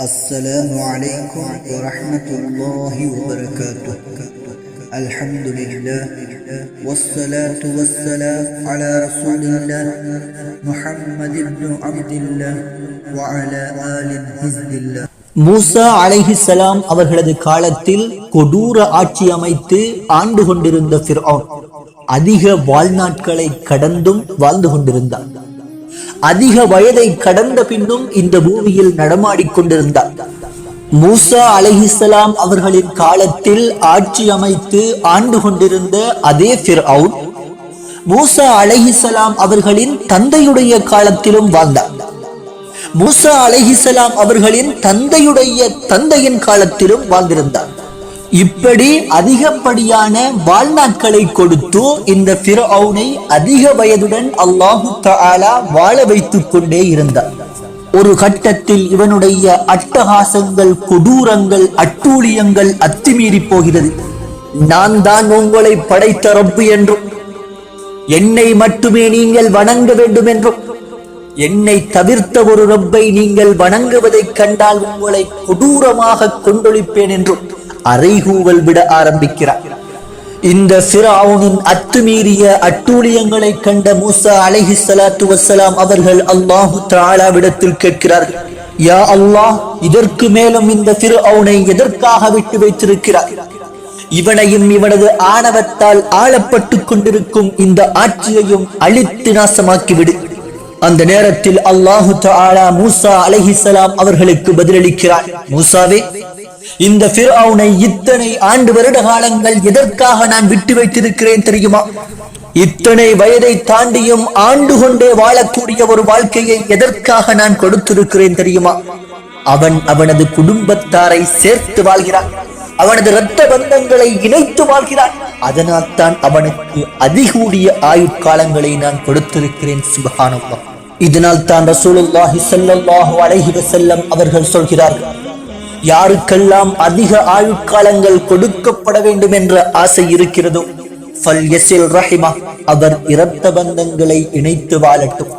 السلام عليكم ورحمة الله وبركاته الحمد لله والصلاة والسلام على رسول الله محمد بن عبد الله وعلى آل حزب الله மூசா அலைஹிஸ்ஸலாம் அவர்களது காலத்தில் கொடூர ஆட்சி அமைத்து ஆண்டு கொண்டிருந்த ஃபிர்அவுன் அதிக வாழ்நாட்களை கடந்தும் வாழ்ந்து கொண்டிருந்தார் அதிக வயதை கடந்த பின்னும் இந்த பூமியில் நடமாடிக் கொண்டிருந்தார். மூசா அலஹிசலாம் அவர்களின் காலத்தில் ஆட்சி அமைத்து ஆண்டு கொண்டிருந்த அதே ஃபிர்அவுன் மூசா அலஹிசலாம் அவர்களின் தந்தையுடைய காலத்திலும் வாழ்ந்தார். மூசா அலஹிசலாம் அவர்களின் தந்தையுடைய தந்தையின் காலத்திலும் வாழ்ந்திருந்தார். இப்படி அதிகப்படியான வாழ்நாட்களை கொடுத்து இந்த பிறவுனை அதிக வயதுடன் அல்லாஹு தாலா வாழ வைத்துக் கொண்டே இருந்தார் ஒரு கட்டத்தில் இவனுடைய அட்டகாசங்கள் கொடூரங்கள் அட்டூழியங்கள் அத்துமீறி போகிறது. நான் தான் உங்களை படைத்த ரப்பு என்றும் என்னை மட்டுமே நீங்கள் வணங்க வேண்டும் என்றும் என்னை தவிர்த்த ஒரு ரப்பை நீங்கள் வணங்குவதைக் கண்டால் உங்களை கொடூரமாக கொண்டொழிப்பேன் என்றும். அறைகூவல் விட ஆரம்பிக்கிறார். இந்த சிராவுனின் அத்துமீறிய அட்டூழியங்களை கண்ட மூசா அலஹி சலாத்து வசலாம் அவர்கள் அல்லாஹு தஆலாவிடத்தில் கேட்கிறார்கள் யா அல்லாஹ் இதற்கு மேலும் இந்த ஃபிரௌனை எதற்காக விட்டு வைத்திருக்கிறார் இவனையும் இவனது ஆணவத்தால் ஆளப்பட்டுக் கொண்டிருக்கும் இந்த ஆட்சியையும் அழித்து நாசமாக்கிவிடு. அந்த நேரத்தில் அல்லாஹு தஆலா மூசா அலஹிசலாம் அவர்களுக்கு பதிலளிக்கிறார் மூசாவே இந்த பிறவுனை இத்தனை ஆண்டு வருட காலங்கள் எதற்காக நான் விட்டு வைத்திருக்கிறேன் தெரியுமா? இத்தனை வயதை தாண்டியும் ஆண்டு கொண்டே வாழக்கூடிய ஒரு வாழ்க்கையை எதற்காக நான் கொடுத்திருக்கிறேன் தெரியுமா? அவன் அவனது குடும்பத்தாரை சேர்த்து வாழ்கிறான். அவனது இரத்த பந்தங்களை இணைத்து வாழ்கிறான். அதனால் தான் அவனுக்கு அதிகூடிய ஆயுட்காலங்களை நான் கொடுத்திருக்கிறேன் சுபகானப்பா இதனால் தான் ரசூலுல்லாஹி ஸல்லல்லாஹு அலைஹி வஸல்லம் அவர்கள் சொல்கிறார்கள் யாருக்கெல்லாம் அதிக ஆயுட்காலங்கள் கொடுக்கப்பட வேண்டும் என்ற ஆசை இருக்கிறதோ ஃபல் யஸில் ரஹிமா அவர் இரத்த பந்தங்களை இணைத்து வாழட்டும்.